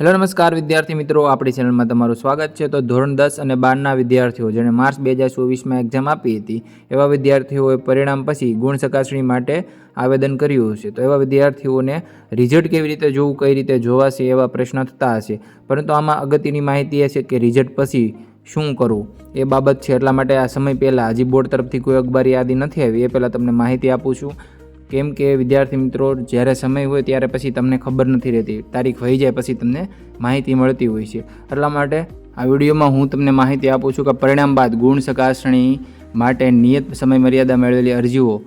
Hello, નમસ્કાર વિદ્યાર્થી મિત્રો, આપણી ચેનલમાં તમારું સ્વાગત છે. તો ધોરણ દસ અને બારના વિદ્યાર્થીઓ જેણે માર્ચ બે હજાર ચોવીસમાં એક્ઝામ આપી હતી, એવા વિદ્યાર્થીઓએ પરિણામ પછી ગુણ ચકાસણી માટે આવેદન કર્યું હશે. તો એવા વિદ્યાર્થીઓને રિઝલ્ટ કેવી રીતે જોવું, કઈ રીતે જોવાશે એવા પ્રશ્ન થતા હશે. પરંતુ આમાં અગત્યની માહિતી એ છે કે રિઝલ્ટ પછી શું કરવું? એ બાબત છે, એટલા માટે આ સમય પહેલાં હજી બોર્ડ તરફથી કોઈ અખબારી યાદી નથી આવી. એ પહેલાં તમને માહિતી આપું છું. કેમ કે વિદ્યાર્થી મિત્રો, જ્યારે સમય હોય ત્યારે પછી તમને ખબર નથી રહેતી. તારીખ વહી જાય પછી તમને માહિતી મળતી હોય છે. એટલા માટે આ વિડીયોમાં હું તમને માહિતી આપું છું કે પરિણામ બાદ ગુણ ચકાસણી માટે નિયત સમય મર્યાદા મેળવેલી અરજીઓ,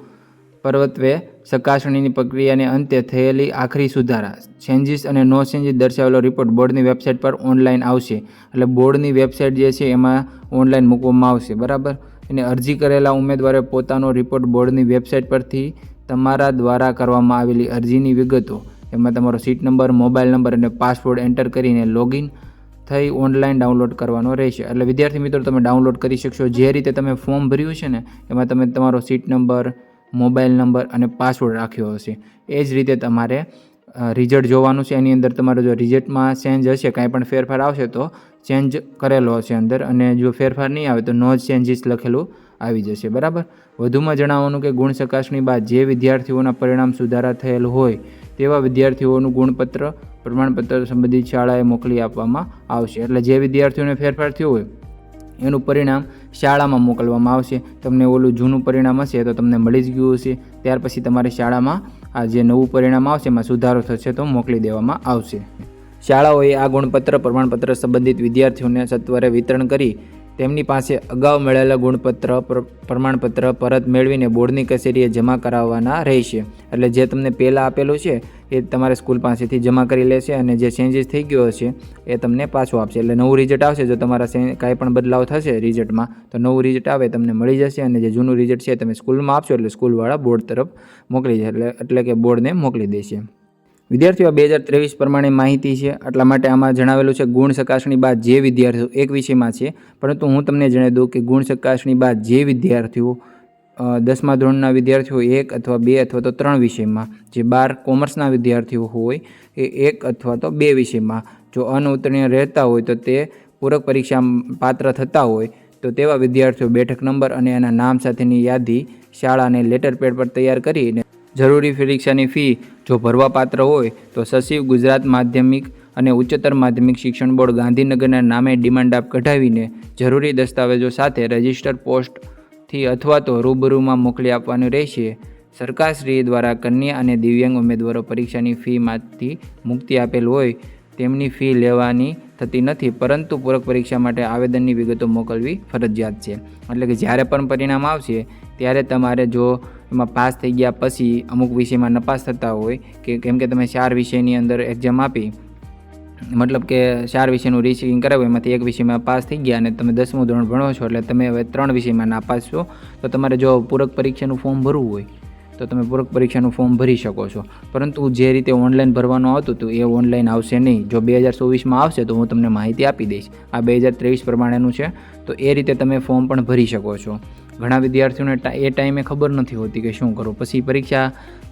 પર્વત્વે ચકાસણીની પ્રક્રિયાને અંતે થયેલી આખરી સુધારા ચેન્જીસ અને નો ચેન્જીસ દર્શાવેલો રિપોર્ટ બોર્ડની વેબસાઇટ પર ઓનલાઈન આવશે. એટલે બોર્ડની વેબસાઇટ જે છે એમાં ઓનલાઈન મૂકવામાં આવશે. બરાબર? અને અરજી કરેલા ઉમેદવારે પોતાનો રિપોર્ટ બોર્ડની વેબસાઇટ પરથી તમારા દ્વારા કરવામાં આવેલી અરજીની વિગતો, એમાં તમારો સીટ નંબર, મોબાઈલ નંબર અને પાસવર્ડ એન્ટર કરીને લોગિન થઈ ઓનલાઈન ડાઉનલોડ કરવાનો રહેશે. એટલે વિદ્યાર્થી મિત્રો, તમે ડાઉનલોડ કરી શકશો. જે રીતે તમે ફોર્મ ભર્યું છે ને, એમાં તમે તમારો સીટ નંબર, મોબાઈલ નંબર અને પાસવર્ડ રાખ્યો હશે. એ જ રીતે તમારે રિઝલ્ટ જોવાનું છે. એની અંદર તમારો જો રિઝલ્ટમાં ચેન્જ હશે, કાંઈ પણ ફેરફાર આવશે તો ચેન્જ કરેલો હશે અંદર. અને જો ફેરફાર નહીં આવે તો નો ચેન્જીસ લખેલું આવી જશે, બરાબર? વધુમાં જણાવવાનું કે ગુણ ચકાસણી બાદ જે વિદ્યાર્થીઓના પરિણામ સુધારા થયેલ હોય, તેવા વિદ્યાર્થીઓનું ગુણપત્ર, પ્રમાણપત્ર સંબંધિત શાળાએ મોકલી આપવામાં આવશે. એટલે જે વિદ્યાર્થીઓને ફેરફાર થયો હોય, એનું પરિણામ શાળામાં મોકલવામાં આવશે. તમને ઓલું જૂનું પરિણામ હશે તો તમને મળી જ ગયું હશે. ત્યાર પછી તમારે શાળામાં આ જે નવું પરિણામ આવશે, એમાં સુધારો થશે તો મોકલી દેવામાં આવશે. શાળાઓએ આ ગુણપત્ર, પ્રમાણપત્ર સંબંધિત વિદ્યાર્થીઓને સત્વરે વિતરણ કરી તેમની પાસે અગાઉ મળેલા ગુણપત્ર પ્રમાણપત્ર પરત મેળવીને બોર્ડની કચેરીએ જમા કરાવવાના રહેશે. એટલે જે તમને પહેલાં આપેલું છે, એ તમારે સ્કૂલ પાસેથી જમા કરી લેશે અને જે ચેન્જીસ થઈ ગયો હશે, એ તમને પાછું આપશે. એટલે નવું રિઝલ્ટ આવશે, જો તમારા કાંઈ પણ બદલાવ થશે રિઝલ્ટમાં તો નવું રિઝલ્ટ આવે, તમને મળી જશે અને જે જૂનું રિઝલ્ટ છે તમે સ્કૂલમાં આપશો, એટલે સ્કૂલવાળા બોર્ડ તરફ મોકલી જશે એટલે એટલે કે બોર્ડને મોકલી દેશે. વિદ્યાર્થીઓ બે હજાર ત્રેવીસ પ્રમાણે માહિતી છે. એટલા માટે આમાં જણાવેલું છે, ગુણ ચકાસણી બાદ જે વિદ્યાર્થીઓ, એક વિષયમાં છે, પરંતુ હું તમને જણાવી દઉં કે ગુણ ચકાસણી બાદ જે વિદ્યાર્થીઓ દસમા ધોરણના વિદ્યાર્થીઓ એક અથવા બે અથવા તો ત્રણ વિષયમાં, જે બાર કોમર્સના વિદ્યાર્થીઓ હોય, એ એક અથવા તો બે વિષયમાં, જો અનઉત્તીર્ણ રહેતા હોય તો તે પૂરક પરીક્ષા પાત્ર થતા હોય, તો તેવા વિદ્યાર્થીઓ બેઠક નંબર અને એના નામ સાથેની યાદી શાળાને લેટર પેડ પર તૈયાર કરીને જરૂરી પરીક્ષાની ફી જો ભરવાપાત્ર હોય તો સચિવ ગુજરાત માધ્યમિક અને ઉચ્ચતર માધ્યમિક શિક્ષણ બોર્ડ ગાંધીનગરના નામે ડિમાન્ડ આપ કઢાવીને જરૂરી દસ્તાવેજો સાથે રજિસ્ટર પોસ્ટથી અથવા તો રૂબરૂમાં મોકલી આપવાનું રહેશે. સરકારશ્રી દ્વારા કન્યા અને દિવ્યાંગ ઉમેદવારો પરીક્ષાની ફીમાંથી મુક્તિ આપેલ હોય તેમની ફી લેવાની થતી નથી, પરંતુ પૂરક પરીક્ષા માટે આવેદનની વિગતો મોકલવી ફરજિયાત છે. એટલે કે જ્યારે પણ પરિણામ આવશે, ત્યારે તમારે જો એમાં પાસ થઈ ગયા પછી અમુક વિષયમાં નપાસ થતા હોય કે કેમ કે તમે ચાર વિષયની અંદર એક્ઝામ આપી, મતલબ કે ચાર વિષયનું રિસિંગ કરાવ્યું, એમાંથી એક વિષયમાં પાસ થઈ ગયા અને તમે દસમું ધોરણ ભણો છો, એટલે તમે હવે ત્રણ વિષયમાં નાપાસ છો, તો તમારે જો પૂરક પરીક્ષાનું ફોર્મ ભરવું હોય તો તમે પૂરક પરીક્ષાનું ફોર્મ ભરી શકો છો. પરંતુ જે રીતે ઓનલાઈન ભરવાનું આવતું હતું, એ ઓનલાઈન આવશે નહીં. જો બે હજાર ચોવીસમાં આવશે, તો હું તમને માહિતી આપી દઈશ. આ બે હજાર ત્રેવીસ પ્રમાણેનું છે. તો એ રીતે તમે ફોર્મ પણ ભરી શકો છો. ઘણા વિદ્યાર્થીઓને એ ટાઈમે ખબર નથી હોતી કે શું કરવું પછી પરીક્ષા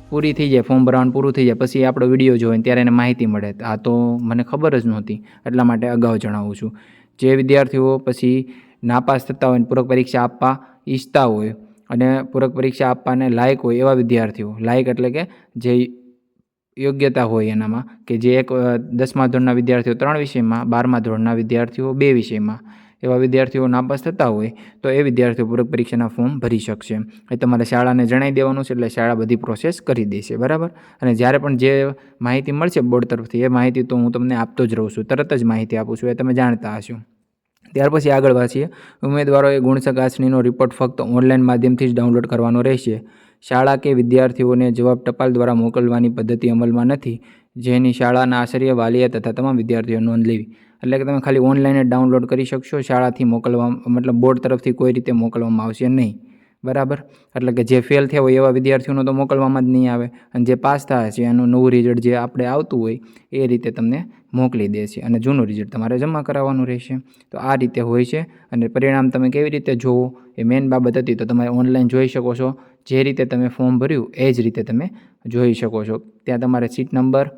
પૂરી થઈ જાય ફોર્મ ભરવાનું પૂરું થઈ જાય, પછી આપણો વીડિયો જોઈને ત્યારે એને માહિતી મળે. આ તો મને ખબર જ નહોતી. એટલા માટે અગાઉ જણાવું છું. જે વિદ્યાર્થીઓ પછી નાપાસ થતા હોય પૂરક પરીક્ષા આપવા ઈચ્છતા હોય અને પૂરક પરીક્ષા આપવાને લાયક હોય એવા વિદ્યાર્થીઓ. લાયક એટલે કે જે યોગ્યતા હોય એનામાં. કે જે એક દસમા ધોરણના વિદ્યાર્થીઓ ત્રણ વિષયમાં, બારમા ધોરણના વિદ્યાર્થીઓ બે વિષયમાં એવા વિદ્યાર્થીઓ નાપાસ થતા હોય, તો એ વિદ્યાર્થીઓ પૂરક પરીક્ષાના ફોર્મ ભરી શકશે. એ તમારે શાળાને જણાવી દેવાનું છે એટલે શાળા બધી પ્રોસેસ કરી દેશે. બરાબર? અને જ્યારે પણ જે માહિતી મળશે બોર્ડ તરફથી, એ માહિતી તો હું તમને આપતો જ રહું છું. તરત જ માહિતી આપું છું. એ તમે જાણતા હશો. ત્યાર પછી આગળ વાંચીએ. ઉમેદવારોએ ગુણ ચકાસણીનો રિપોર્ટ ફક્ત ઓનલાઈન માધ્યમથી જ ડાઉનલોડ કરવાનો રહેશે. શાળા કે વિદ્યાર્થીઓને જવાબ ટપાલ દ્વારા મોકલવાની પદ્ધતિ અમલમાં નથી. જેની શાળાના આશ્રય વાલીએ તથા તમામ વિદ્યાર્થીઓ નોંધ લેવી. એટલે કે તમે ખાલી ઓનલાઈન જ ડાઉનલોડ કરી શકશો. શાળાથી મોકલવા, મતલબ બોર્ડ તરફથી કોઈ રીતે મોકલવામાં આવશે નહીં. બરાબર? એટલે કે જે ફેલ થયા હોય એવા વિદ્યાર્થીઓનો તો મોકલવામાં જ નહીં આવે. અને જે પાસ થયા છે, એનું નવું રિઝલ્ટ જે આપણે આવતું હોય, એ રીતે તમને મોકલી દે છે અને જૂનું રિઝલ્ટ તમારે જમા કરાવવાનું રહેશે. તો આ રીતે હોય છે અને પરિણામ તમે કેવી રીતે જોવો એ મેઇન બાબત હતી. તો તમે ઓનલાઈન જોઈ શકો છો. જે રીતે તમે ફોર્મ ભર્યું, એ જ રીતે તમે જોઈ શકો છો. ત્યાં તમારે સીટ નંબર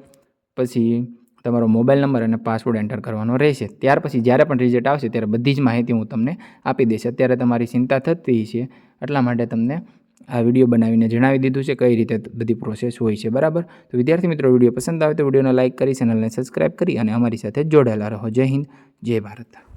પછી તમારો મોબાઈલ નંબર અને પાસવર્ડ એન્ટર કરવાનો રહેશે. ત્યાર પછી જ્યારે પણ રિઝલ્ટ આવશે, ત્યારે બધી જ માહિતી હું તમને આપી દઈશ. અત્યારે તમારી ચિંતા થતી છે એટલા માટે તમને આ વીડિયો બનાવીને જણાવી દીધું છે કઈ રીતે બધી પ્રોસેસ હોય છે, બરાબર? તો વિદ્યાર્થી મિત્રો, વીડિયો પસંદ આવે તો વિડીયોને લાઇક કરી ચેનલને સબસ્ક્રાઇબ કરી અને અમારી સાથે જોડાયેલા રહો. જય હિન્દ, જય ભારત.